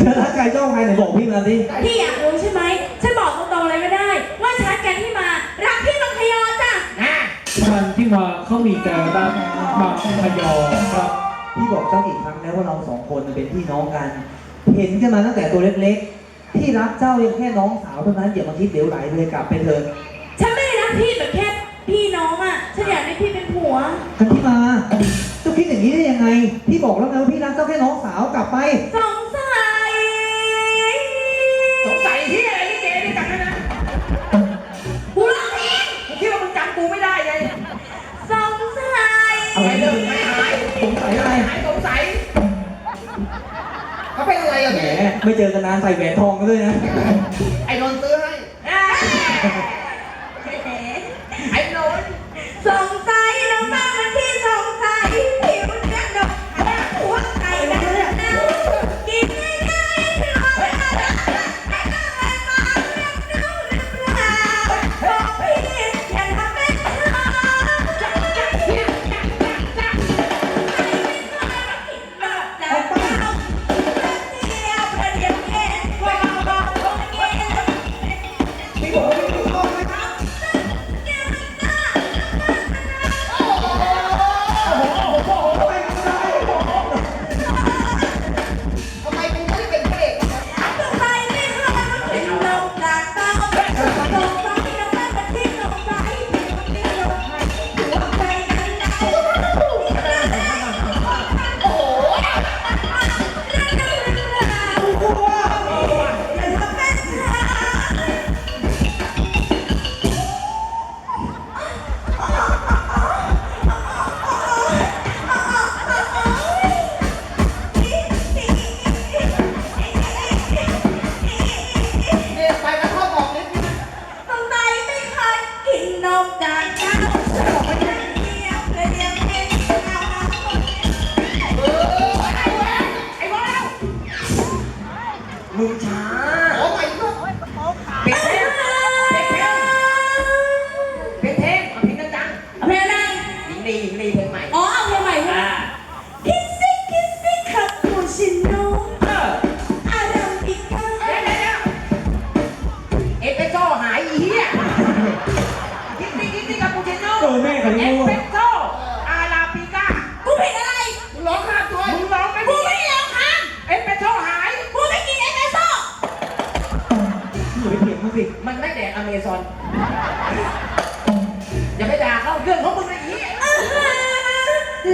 เธอรักใครชอบใครไหนบอกพี่มาสิพี่อยากรู้ใช่ไหมฉันบอกตรงๆเลยไม่ได้ ว่าฉันแกที่มา รักพี่บังคยอจ้ะชันที่มาเขามีแต่รักมังคยอครับ พี่บอกเจ้าอีกครั้งแล้วว่าเราสองคนเป็นพี่น้องกัน เห็นกันมาตั้งแต่ตัวเล็กๆ พี่รักเจ้ายังแค่น้องสาวเท่านั้นอย่ามาคิดเดี๋ยวไหลเลยกลับไปเถอะฉันไม่รักพี่แบบแค่พี่น้องอะฉันอยากให้พี่เป็นผัวกันที่มาเจ้าคิดอย่างนี้ได้ยังไง พี่บอกแล้วนะว่าพี่รักเจ้าแค่น้องสาวกลับไปสอง ยสงสัยอะไรเรื่ไม่หายสงสัยอะไรหายสงสัยเขาเป็นอะไรอะแหมไม่เจอกันนานใส่แหวนทองก็นด้วยนะ ไอ้นนท์ซื้อให้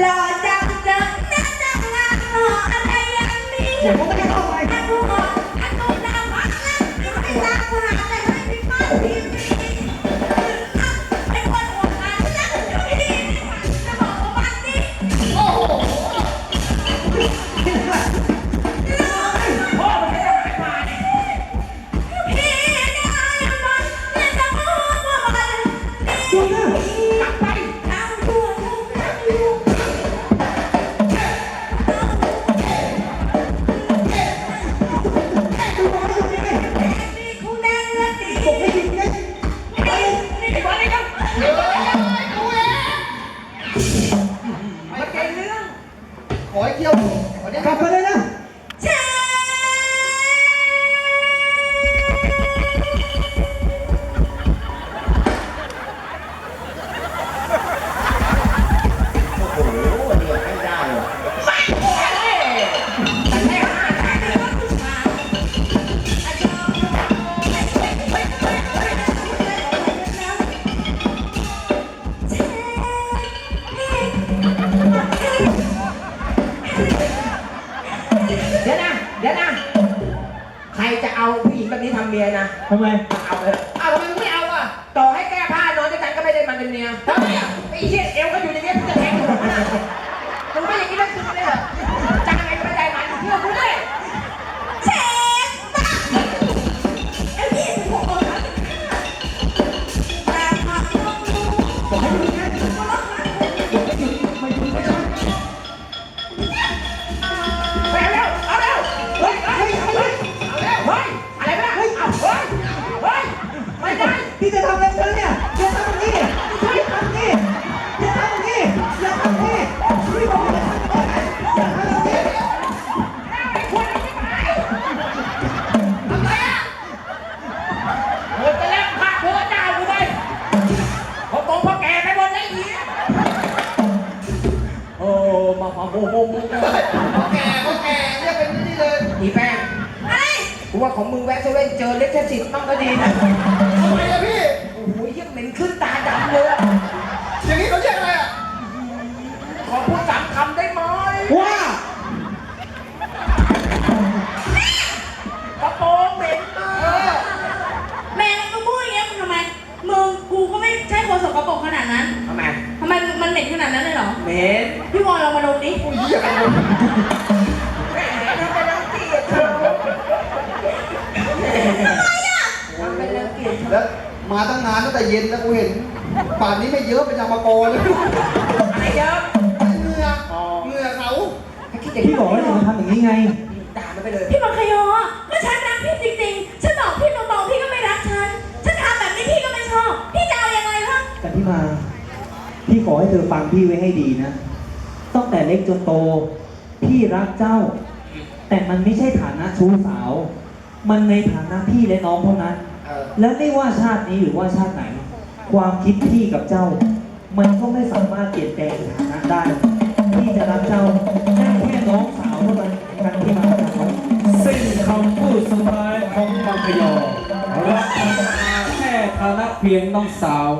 หล่อจังเจอหน่าจังงามหล่ออะไรอย่างนี้ ผมก็ไม่เข้าทั้งหัว แบบนี้ทำเมียนะทำไม เอาเลยเอาทำไมไม่เอาอะ ต่อให้แก้ผ้านอนด้วยกันก็ไม่ได้มันเป็นเมีย ทำไมอะ โหโหโหพ่อแก่พ่อแก่เรียกเป็นนี่เลยอีแป้งอะไรกูว่าของมึงแวะเซเว่นเจอเล็กแค่สิบบ้างก็ดีนะทำไมอะพี่ โอ้โหเยี่ยเหม็นขึ้นตาดำเลยอะอย่างนี้เขาเรียกอะไรอะขอพูดสามคำได้ไหมว่ากระโปรงเหม็นมากแม่มึงก็พูดอย่างเงี้ยมึงทำไมมึงกูก็ไม่ใช่คนสกปรกขนาดนั้นทำไม เลยเหรอเหม็นพี่วอนเรามาดมดิอุ้ยเหี้ยกันหมดแหมทำเป็นรังเกียจเธอทำเป็นรังเกียจเธอแล้วมาตั้งนานตั้งแต่เย็นแล้วกูเห็นป่านนี้ไม่เยอะเป็นยางมะกอเลยอะไรเยอะเหงื่อเหงื่อเขาถ้าคิดจะพี่บอกว่าอย่ามาทำอย่างนี้ไง ด่ามันไปเลยพี่มังคยอ ให้เธอฟังพี่ไว้ให้ดีนะ ตั้งแต่เล็กจนโต พี่รักเจ้า แต่มันไม่ใช่ฐานะชู้สาว มันในฐานะพี่และน้องเท่านั้นเออและไม่ว่าชาตินี้หรือว่าชาติไหน ความคิดพี่กับเจ้า มันก็ไม่สามารถเปลี่ยนแปลงสถานะได้ พี่จะรักเจ้าได้แค่น้องสาวเท่านั้นกันที่มาจำไว้สิ้นคำพูดสุดท้ายของมังคยอรักธรรมดาแค่ฐานะเพียงน้องสาว